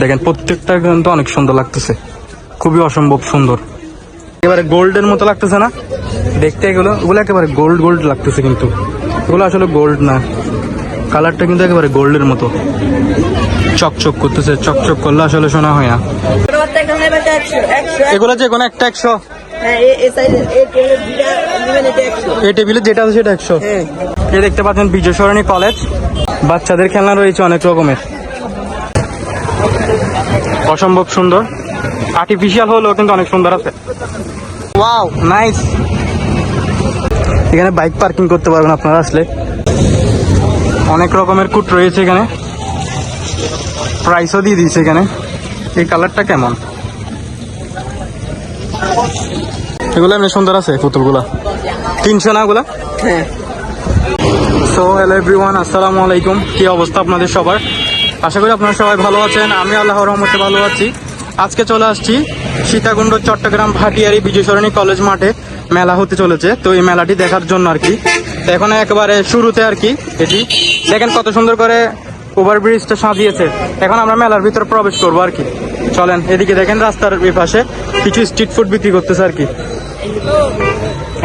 দেখেন প্রত্যেকটা কিন্তু অনেক সুন্দর লাগতেছে খুবই অসম্ভব সুন্দর এবারে গোল্ডের মতো লাগতেছে না দেখতে এগুলো ওগুলো একেবারে গোল্ড গোল্ড লাগতেছে কিন্তু ওগুলো আসলে গোল্ড না কালারটা কিন্তু একেবারে গোল্ডের মতো চকচক করতেছে চকচক করলে আসলে শোনা হয় না এগুলো যে কোনো একটা একশো হ্যাঁ এ- টেবিলে যেটা আছে সেটা একশো হ্যাঁ এই দেখতে পাচ্ছেন বিজয় সরণী কলেজ। বাচ্চাদের খেলনা রয়েছে অনেক রকমের। অসম্ভব সুন্দর। আর্টিফিশিয়াল হলেও কিন্তু অনেক সুন্দর আছে। ওয়াও নাইস এখানে বাইক পার্কিং করতে পারবেন আপনারা আসলে। অনেক রকমের কুট রয়েছে এখানে। প্রাইসও দিয়ে দিয়েছে এখানে। এই কালারটা কেমন? এগুলো এমনি সুন্দর আছে পুতুলগুলা। তিনশো না ওগুলা? হ্যাঁ। সো হ্যালো এভরিওয়ান আসসালামু আলাইকুম। কী অবস্থা আপনাদের সবার? আশা করি আপনারা সবাই ভালো আছেন, আমি আল্লাহ রহমতে ভালো আছি। আজকে চলে আসছি সীতাকুণ্ড, চট্টগ্রাম, ভাটিয়ারি, বিজয়সরণী কলেজ মাঠে মেলা হতে চলেছে। তো এই মেলাটি দেখার জন্য আর কি। তো এখন একেবারে শুরুতে আর কি এটি দেখেন কত সুন্দর করে ওভারব্রিজটা সাজিয়েছে। এখন আমরা মেলার ভিতরে প্রবেশ করব আর কি। চলেন, এদিকে দেখেন রাস্তার পাশে কিছু স্ট্রিট ফুড বিক্রি করতেছে আর কি।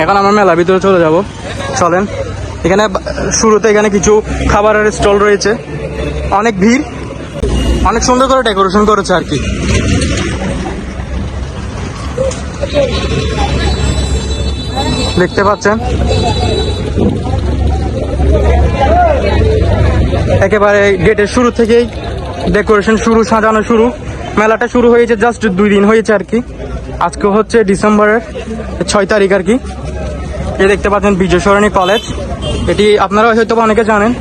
এখন আমরা মেলার ভিতরে চলে যাব। চলেন। এখানে শুরুতে এখানে কিছু খাবারের স্টল রয়েছে। অনেক ভিড়। অনেক সুন্দর করে ডেকোরেশন করেছে আর কি। দেখতে পাচ্ছেন? একেবারে গেটের শুরু থেকেই ডেকোরেশন শুরু, সাজানো শুরু। মেলাটা শুরু হয়েছে জাস্ট দুই দিন হয়েছে আর কি। আজকে হচ্ছে ডিসেম্বরের ছয় তারিখ আর কি। এ দেখতে পাচ্ছেন বিজয় সরণী কলেজ। এটি আপনারা হয়তো অনেকে জানেন,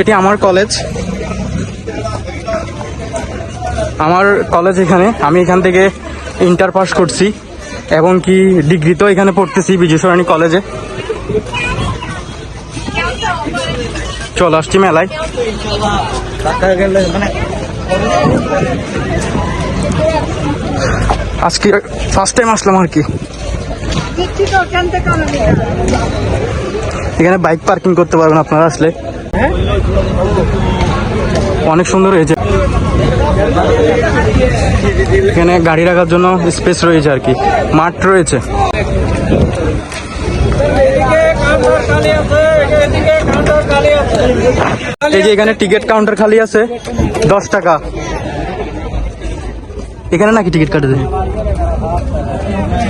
এটি আমার কলেজ আমার কলেজ এখানে, আমি এখান থেকে ইন্টার পাস করছি, এবং কি ডিগ্রি তো এখানে পড়তেছি বিজয় সরণী কলেজে চল আসছি মেলায়। আজকে ফার্স্ট টাইম আসলাম আর কি। এখানে বাইক পার্কিং করতে পারবেন আপনারা আসলে। অনেক সুন্দর হয়েছে। এখানে গাড়ি রাখার জন্য স্পেস রয়েছে আর কি। মাঠ রয়েছে। এই যে এখানে টিকিট কাউন্টার খালি আছে, দশ টাকা। এখানে নাকি টিকিট কাটে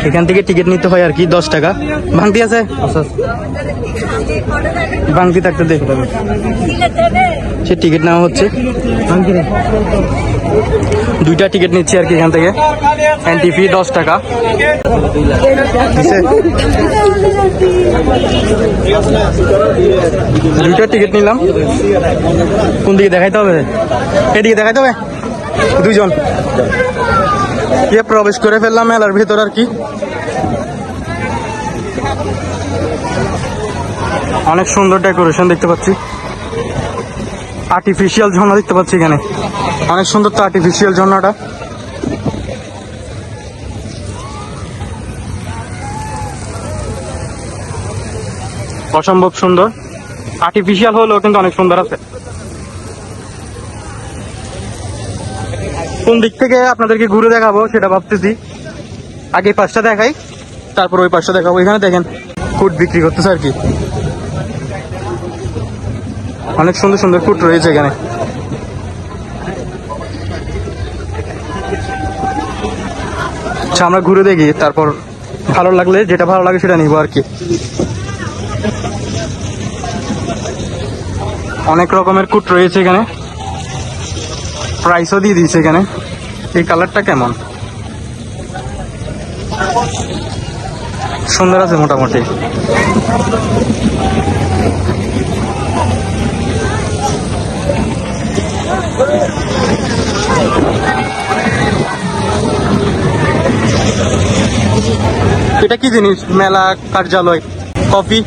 এখান থেকে টিকিট নিতে হয় আর কি, দশ টাকা। ভাঙতি আছে? ভাঙতি থাকতে দেখ সে টিকিট নেওয়া হচ্ছে। দুইটা টিকিট নিচ্ছি আর কি এখান থেকে। এন্ট্রি ফি দশ টাকা। দুইটা টিকিট নিলাম। কোন দিকে দেখাইতে হবে? এদিকে দেখাইতে হবে? দুইজন। ইয়ে প্রবেশ করে ফেললাম মেলার ভিতর আর কি। অনেক সুন্দর ডেকোরেশন দেখতে পাচ্ছি। আর্টিফিশিয়াল ঝর্ণা দেখতে পাচ্ছি এখানে। অনেক সুন্দর তো আর্টিফিশিয়াল ঝর্ণাটা। অসম্ভব সুন্দর। আর্টিফিশিয়াল হলেও কিন্তু অনেক সুন্দর আছে। কোন দিক থেকে আপনাদেরকে ঘুরে দেখাবো সেটা ভাবতেছি। আগে পাশটা দেখাই, তারপর ওই পাশটা দেখাবো। এখানে দেখেন ফুড বিক্রি করতেছে আর কি। অনেক সুন্দর সুন্দর ফুড রয়েছে এখানে। আচ্ছা আমরা ঘুরে দেখি, তারপর ভালো লাগলে যেটা ভালো লাগে সেটা নিব আর কি। অনেক রকমের কুট রয়েছে এখানে। প্রাইসও দিয়ে দিয়েছে এখানে। এই কালারটা কেমন? সুন্দর আছে মোটামুটি। এটা কি জিনিস? মেলা, কার্যালয়, কফি?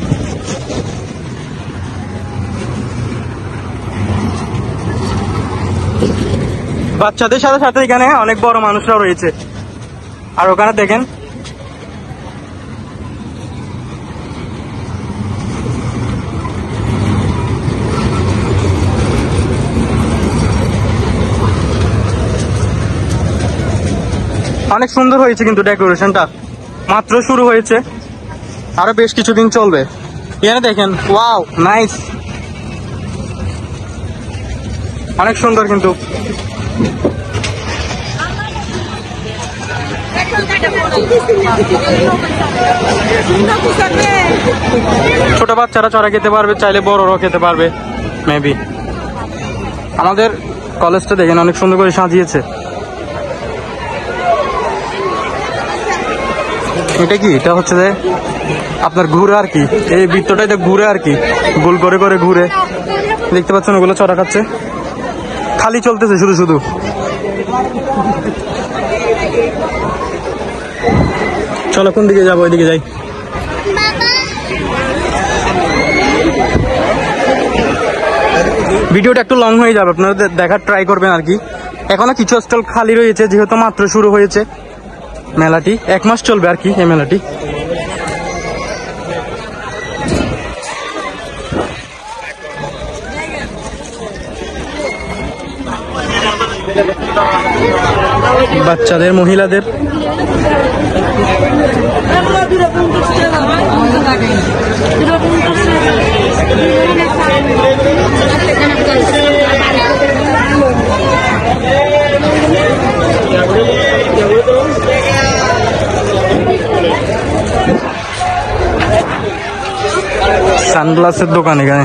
বাচ্চাদের সাথে সাথে এখানে অনেক বড় মানুষরাও রয়েছে। আর ওখানে দেখেন অনেক সুন্দর হয়েছে কিন্তু ডেকোরেশনটা। মাত্র শুরু হয়েছে। আরও বেশ কিছুদিন চলবে। এখানে দেখেন, ওয়াও, নাইস। অনেক সুন্দর কিন্তু। ছোট বাচ্চারা চড়া খেতে পারবে, চাইলে বড়রাও খেতে পারবে মেবি আমাদের কলেজটা দেখেন অনেক সুন্দর করে সাজিয়েছে। এটা কি? এটা হচ্ছে যে আপনার ঘুরে আর কি। এই বৃত্তটাই তো ঘুরে আর কি। গোল করে করে ঘুরে। দেখতে পাচ্ছেন, ওগুলো চড়া খাচ্ছে। খালি চলতেছে শুধু শুধু। চলো, কোন দিকে যাব? ওইদিকে যাই। ভিডিওটা একটু লং হয়ে যাবে। আপনারা দেখার ট্রাই করবেন আর কি। এখনও কিছু স্টল খালি রয়েছে, যেহেতু মাত্র শুরু হয়েছে। মেলাটি এক মাস চলবে আর কি এই মেলাটি। বাচ্চাদের মহিলাদের। সানগ্লাসের দোকান এখানে।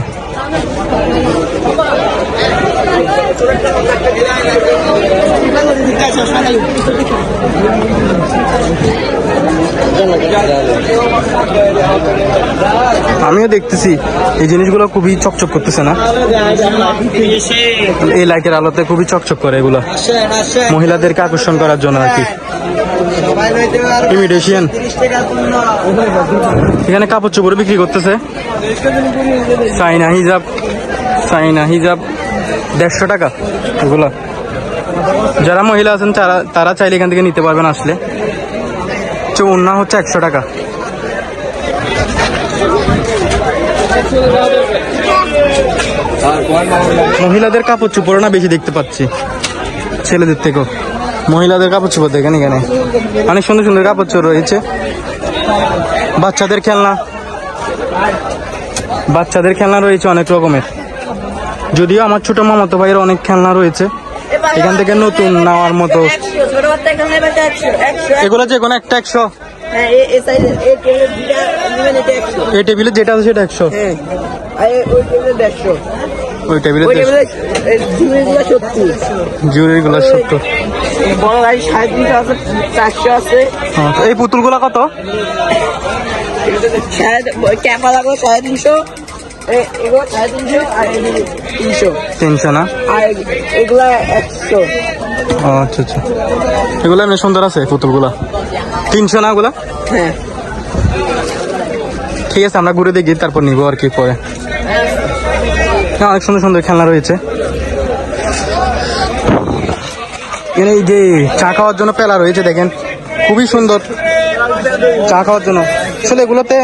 আমিও দেখতেছি। এই জিনিসগুলো খুবই চকচক করতেছে না? এই লাইটের আলোতে খুবই চকচক করে এগুলো। মহিলাদেরকে আকর্ষণ করার জন্য আর কি। ইমিটেশন এখানে কাপড় চোপড় বিক্রি করতেছে। সাইনা হিজাব। সাইনা হিজাব। দেড়শো টাকা এগুলো। যারা মহিলা আছেন, তারা তারা চাইলে এখান থেকে নিতে পারবেন আসলে। চৌন্না হচ্ছে একশো টাকা। মহিলাদের কাপড় চোপড় না বেশি দেখতে পাচ্ছি। ছেলেদের থেকেও। মহিলাদের কাপড় চোপড় দেখেন এখানে। অনেক সুন্দর সুন্দর কাপড় চোপড় রয়েছে। বাচ্চাদের খেলনা। বাচ্চাদের খেলনা রয়েছে অনেক রকমের। যদিও আমার ছোট মামাতো ভাইয়ের অনেক খেলনা রয়েছে। এখান থেকে নতুন নেওয়ার মতো। এগুলো যে কোনো একটা একশো। হ্যাঁ এই একশো? এই টেবিলে যেটা আছে সেটা একশো। হ্যাঁ ওই টেবিলে জুয়েলারি গুলো সত্তর। বড় সাড়ে আছে চারশো আছে। এই পুতুলগুলো কত? সাড়ে ক্যাপা লাগবে সাড়ে তিনশো। এগুলো সাড়ে তিনশো আর তিনশো তিনশো না? আর এগুলো একশো ও আচ্ছা আচ্ছা। এগুলো এমনি সুন্দর আছে পুতুলগুলা? তিনশো না ওগুলা? হ্যাঁ। ঠিক আছে আমরা ঘুরে দেখি তারপর নিবো আর কি পরে। হ্যাঁ, অনেক সুন্দর সুন্দর খেলনা রয়েছে। এই যে চা খাওয়ার জন্য পেলা রয়েছে দেখেন। খুবই সুন্দর চা খাওয়ার জন্য। আসলে এগুলোতে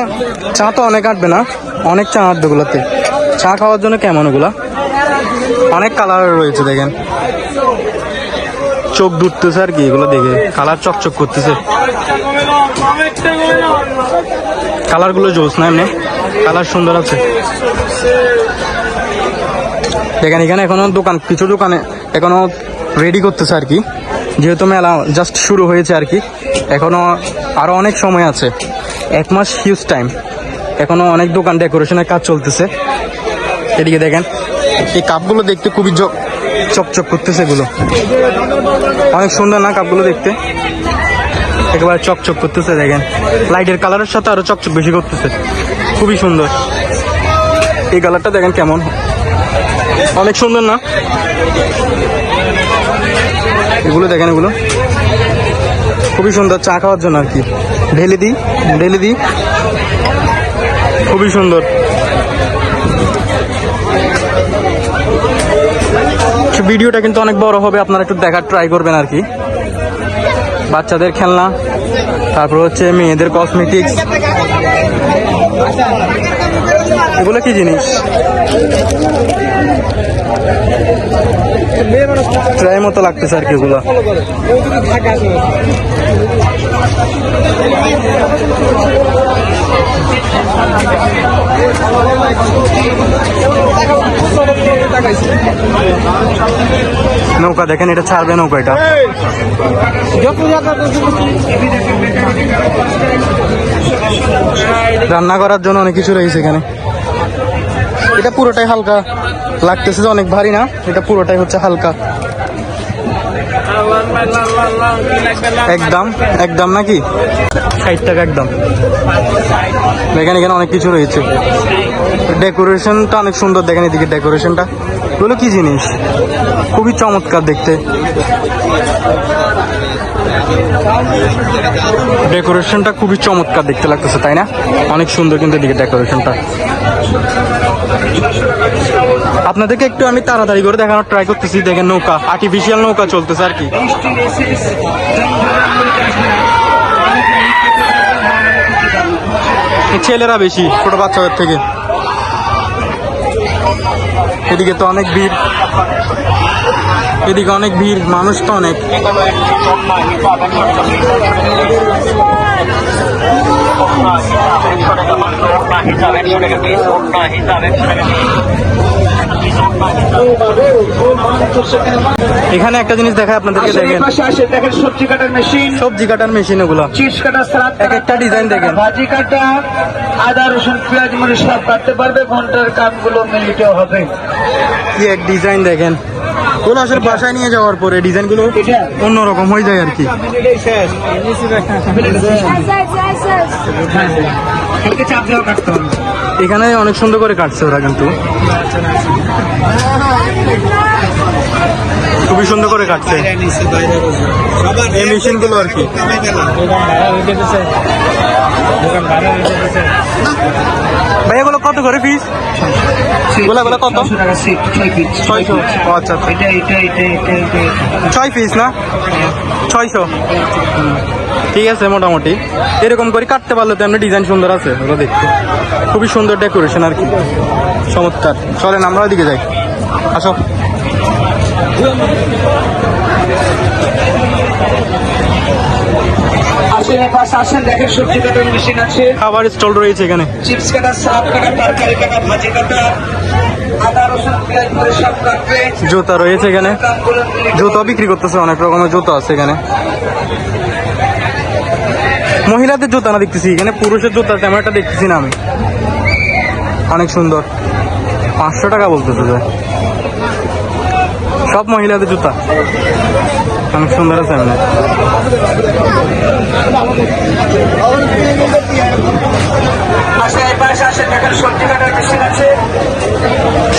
চা তো অনেক আটবে না, অনেক চা আটবে এগুলোতে। চা খাওয়ার জন্য কেমন ওগুলা অনেক কালার রয়েছে, দেখেন। চোখ দুটতেছে আর কি এগুলো দেখে। কালার চকচক করতেছে। কালারগুলো জোস না এমনি? কালার সুন্দর আছে। দেখেন, এখানে এখনও দোকান, কিছু দোকানে এখনও রেডি করতেছে আর কি। যেহেতু মেলা জাস্ট শুরু হয়েছে আর কি। এখনও আরও অনেক সময় আছে। এক মাস হিউজ টাইম এখনও অনেক দোকান ডেকোরেশনের কাজ চলতেছে। এদিকে দেখেন। এই কাপগুলো দেখতে খুবই চকচক করতেছে এগুলো। অনেক সুন্দর না কাপগুলো দেখতে? একেবারে চকচক করতেছে দেখেন। লাইটের কালারের সাথে আরও চকচক বেশি করতেছে। খুবই সুন্দর। এই কালারটা দেখেন কেমন। অনেক সুন্দর না? এগুলো দেখেন এগুলো। খুবই সুন্দর চা খাওয়ার জন্য আর কি। ঢেলে দিই ঢেলে দিই। খুবই সুন্দর। ভিডিওটা কিন্তু অনেক বড় হবে আপনারা একটু দেখার ট্রাই করবেন আর কি। বাচ্চাদের খেলনা তারপর হচ্ছে মেয়েদের কসমেটিক্স এগুলো কি জিনিস? ট্রাই মতো লাগতেছে আর কি এগুলো। নৌকা, দেখেন এটা ছাড়বে নৌকা এটা। রান্না করার জন্য অনেক কিছু রয়েছে এখানে। এটা পুরোটাই হালকা লাগতেছে যে অনেক ভারী না এটা পুরোটাই হচ্ছে হালকা। একদম একদম নাকি? ষাট টাকা একদম। দেখেন এখানে অনেক কিছু রয়েছে। ডেকোরেশনটা অনেক সুন্দর দেখেন এদিকে ডেকোরেশনটা এগুলো কি জিনিস? খুবই চমৎকার দেখতে। ডেকোরেশনটা খুবই চমৎকার দেখতে লাগতেছে তাই না? অনেক সুন্দর কিন্তু এদিকে ডেকোরেশনটা আপনাদেরকে একটু আমি তাড়াতাড়ি করে দেখানোর ট্রাই করতেছি, দেখেন নৌকা আর্টিফিশিয়াল নৌকা চলতেছে আর কি। ছেলেরা বেশি, ছোট বাচ্চাদের থেকে। এদিকে তো অনেক ভিড়। এদিকে অনেক ভিড়, মানুষ তো অনেক। এখানে একটা জিনিস দেখায় আপনাদেরকে দেখেন। সবজি কাটার মেশিন। সবজি কাটার মেশিন এগুলো। চিপস কাটার সালাদ এক একটা ডিজাইন দেখেন। ভাজি কাটা আদা রসুন পেঁয়াজ মরিচ সব কাটতে পারবে ঘণ্টার কামগুলো মিনিটেও হবে। কি এক ডিজাইন দেখেন। ওগুলো আসলে বাসায় নিয়ে যাওয়ার পরে ডিজাইনগুলো এটা? অন্যরকম হয়ে যায় আর কি। এখানে অনেক সুন্দর করে কাটছে ওরা কিন্তু। খুবই সুন্দর করে কাটছে। এই মেশিনগুলো আর কি। এগুলো কত করে পিস এগুলো কত ছয়শো আচ্ছা আচ্ছা। ছয় পিস না ছয়শো ঠিক আছে মোটামুটি এরকম করে কাটতে পারলে তো এমনি ডিজাইন সুন্দর আছে ওগুলো দেখতে খুবই সুন্দর ডেকোরেশন আর কি চমৎকার চলেন আমরা ওইদিকে যাই আসো আসেন এই আসেন দেখেন সবজি কাটার মেশিন আছে। খাবার স্টল রয়েছে এখানে। চিপস কাটা সালাদ কাটা তরকারি কাটা ভাজি কাটা জুতা রয়েছে এখানে। জুতো বিক্রি করতেছে অনেক রকমের জুতো আছে এখানে। মহিলাদের জুতা না দেখতেছি এখানে পুরুষের জুতা তেমন একটা দেখতেছি না আমি। অনেক সুন্দর। পাঁচশো টাকা বলতেছে সব মহিলাদের জুতা। অনেক সুন্দর আছে আছে।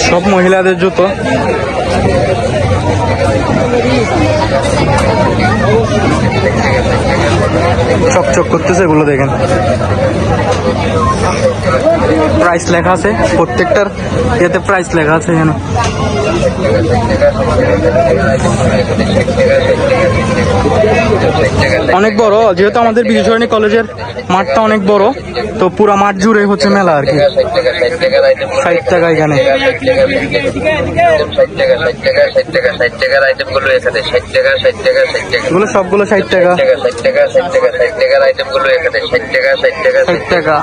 সব মহিলাদের জুতো। চকচক করতেছে এগুলো দেখেন। প্রাইস লেখা আছে প্রত্যেকটার ইয়েতে প্রাইস লেখা আছে এখানে অনেক বড় যেহেতু আমাদের বিজয়সরণী কলেজের মাঠটা অনেক বড় তো পুরো মাঠ জুড়ে হচ্ছে মেলা আর কি ষাট টাকা এখানে টাকা টাকা টাকা এগুলো সবগুলো ষাট টাকা ষাট টাকা ষাট টাকা ষাট এখানে ষাট টাকা ষাট টাকা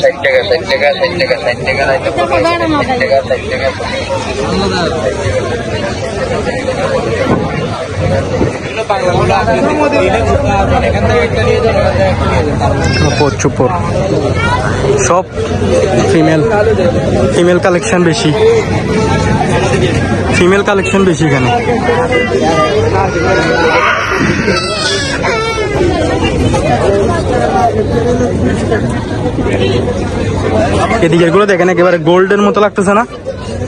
ষাট টাকা ষাট টাকা ষাট টাকা চুপর। সব ফিমেল ফিমেল কালেকশন বেশি। ফিমেল কালেকশন বেশি এখানে। এদিকে এগুলো দেখেন, একেবারে গোল্ডের মতো লাগতেছে না?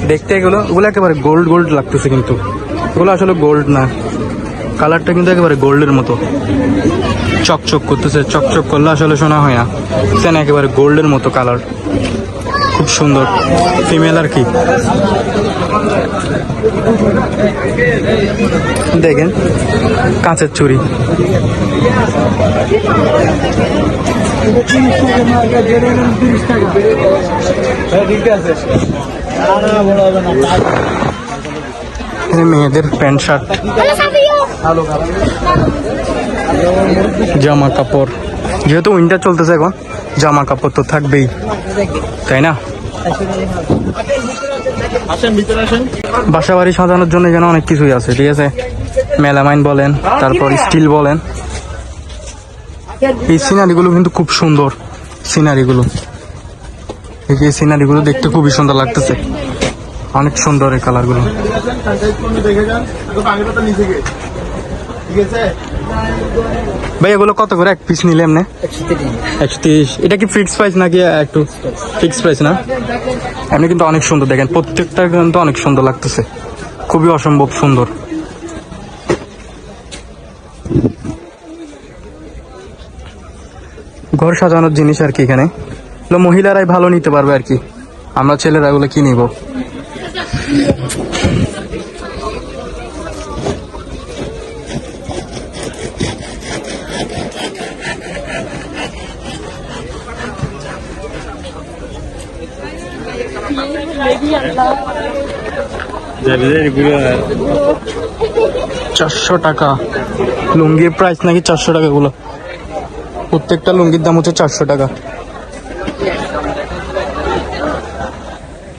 দেখতে এগুলো ওগুলো একেবারে গোল্ড গোল্ড লাগতেছে কিন্তু। এগুলো আসলে গোল্ড না। কালারটা কিন্তু একেবারে গোল্ডের মতো। চকচক করতেছে, চকচক করলে আসলে শোনা হয় না। একেবারে গোল্ডের মতো কালার। খুব সুন্দর। ফিমেল আর কি? দেখেন, কাঁচের চুরি মেয়েদের প্যান্ট শার্ট। জামা কাপড়। যেহেতু উইন্টার চলতেছে এখন জামা কাপড় তো থাকবেই তাই না? বাসা বাড়ি সাজানোর জন্য এখানে অনেক কিছুই আছে ঠিক আছে? মেলামাইন বলেন তারপর স্টিল বলেন। এই সিনারিগুলো কিন্তু খুব সুন্দর সিনারিগুলো। এই যে সিনারিগুলো দেখতে খুবই সুন্দর লাগতেছে। অনেক সুন্দর এই কালারগুলো। ভাই এগুলো কত করে? এক পিস নিলে এমনি? একশো তিরিশ। এটা কি ফিক্স প্রাইস নাকি একটু ফিক্স প্রাইস না? এমনি কিন্তু অনেক সুন্দর দেখেন প্রত্যেকটা কিন্তু অনেক সুন্দর লাগতেছে। খুবই অসম্ভব সুন্দর। ঘর সাজানোর জিনিস আর কি এখানে। মহিলারাই ভালো নিতে পারবে আর কি। আমরা ছেলেরা এগুলো কি নিব চারশো টাকা। লুঙ্গির প্রাইস নাকি চারশো টাকা গুলো প্রত্যেকটা লুঙ্গির দাম হচ্ছে চারশো টাকা।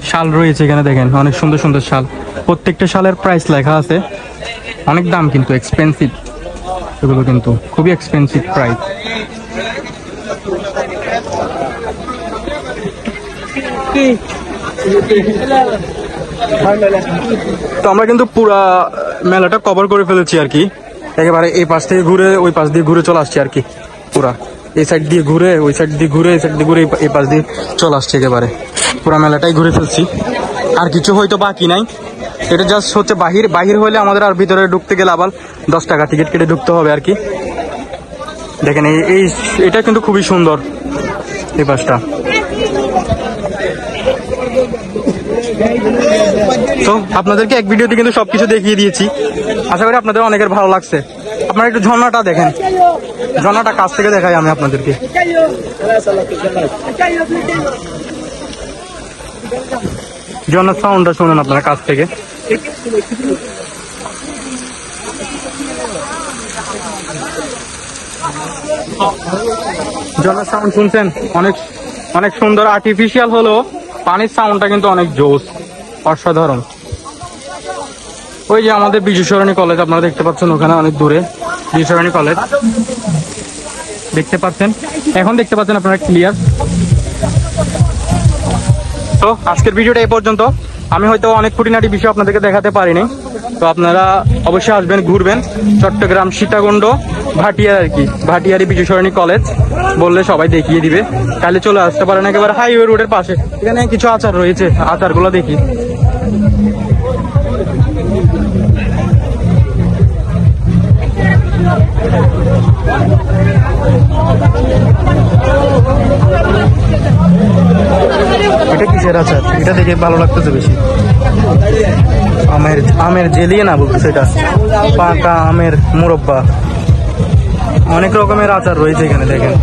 শাল রয়েছে এখানে দেখেন, অনেক সুন্দর সুন্দর শাল। প্রত্যেকটা শালের প্রাইস লেখা আছে। অনেক দাম কিন্তু এক্সপেন্সিভ এগুলো কিন্তু, খুবই এক্সপেন্সিভ প্রাইস তো আমরা কিন্তু পুরা মেলাটা কভার করে ফেলেছি আর কি। একেবারে এই পাশ থেকে ঘুরে, ওই পাশ দিয়ে ঘুরে চলে আসছি আর কি, পুরা। এই সাইড দিয়ে ঘুরে, ওই সাইড দিয়ে ঘুরে, এই সাইড দিয়ে ঘুরে, এই পাশ দিয়ে চলে আসছে একেবারে। পুরা মেলাটাই ঘুরে ফেলছি। আর কিছু হয়তো বাকি নাই। এটা জাস্ট হচ্ছে বাহির বাহির হলে আমাদের আর ভিতরে ঢুকতে গেলে আবার দশ টাকা টিকিট কেটে ঢুকতে হবে আর কি। দেখেন এই, এটা কিন্তু খুবই সুন্দর, এই পাশটা। তো আপনাদেরকে এক ভিডিওতে কিন্তু সবকিছু দেখিয়ে দিয়েছি। আশা করি আপনাদের অনেকের ভালো লাগছে। আপনারা একটু ঝর্ণাটা দেখেন। ঝর্ণাটা কাছ থেকে দেখাই আমি আপনাদেরকে। ঝর্ণার সাউন্ডটা শুনুন আপনারা কাছ থেকে। ঝর্ণার সাউন্ড শুনছেন? অনেক অনেক সুন্দর আর্টিফিশিয়াল হলেও পানির সাউন্ডটা কিন্তু অনেক জোস অসাধারণ। ওই যে আমাদের বিজু সরণী কলেজ আপনারা দেখতে পাচ্ছেন ওখানে অনেক দূরে বিজু সরণী কলেজ দেখতে পাচ্ছেন? এখন দেখতে পাচ্ছেন আপনারা ক্লিয়ার তো, আজকের ভিডিওটা এই পর্যন্ত। আমি হয়তো অনেক খুঁটিনাটি বিষয় আপনাদেরকে দেখাতে পারিনি। তো আপনারা অবশ্যই আসবেন, ঘুরবেন। চট্টগ্রাম, সীতাকুণ্ড ভাটিয়ার আর কি, ভাটিয়ারি বিজু সরণী কলেজ বললে সবাই দেখিয়ে দিবে। তাহলে চলে আসতে পারেন একেবারে হাইওয়ে রোডের পাশে। এখানে কিছু আচার রয়েছে, আচারগুলো দেখি। এটা কিসের আচার? এটা দেখে ভালো লাগতেছে বেশি। আমের আমের জেলিয়ে না বলতেছে এটা? পাকা আমের মুরব্বা। অনেক রকমের আচার রয়েছে এখানে দেখেন।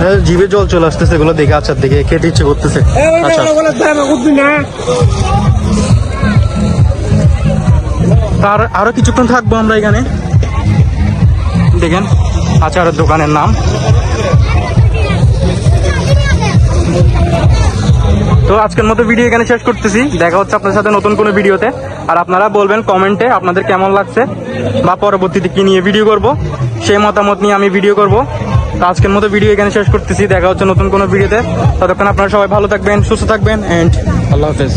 হ্যাঁ, জিভে জল চলে আসতেছে এগুলো দেখে আচার দেখে খেতে ইচ্ছে করতেছে। তার আরও কিছুক্ষণ থাকব আমরা এখানে। দেখেন আচারের দোকানের নাম। তো আজকের মতো ভিডিও এখানে শেষ করতেছি। দেখা হচ্ছে আপনার সাথে নতুন কোনো ভিডিওতে আর আপনারা বলবেন কমেন্টে আপনাদের কেমন লাগছে বা পরবর্তীতে কী নিয়ে ভিডিও করব, সেই মতামত নিয়ে আমি ভিডিও করব। তো আজকের মতো ভিডিও এখানে শেষ করতেছি। দেখা হচ্ছে নতুন কোনো ভিডিওতে ততক্ষণ আপনারা সবাই ভালো থাকবেন, সুস্থ থাকবেন অ্যান্ড আল্লাহ হাফেজ।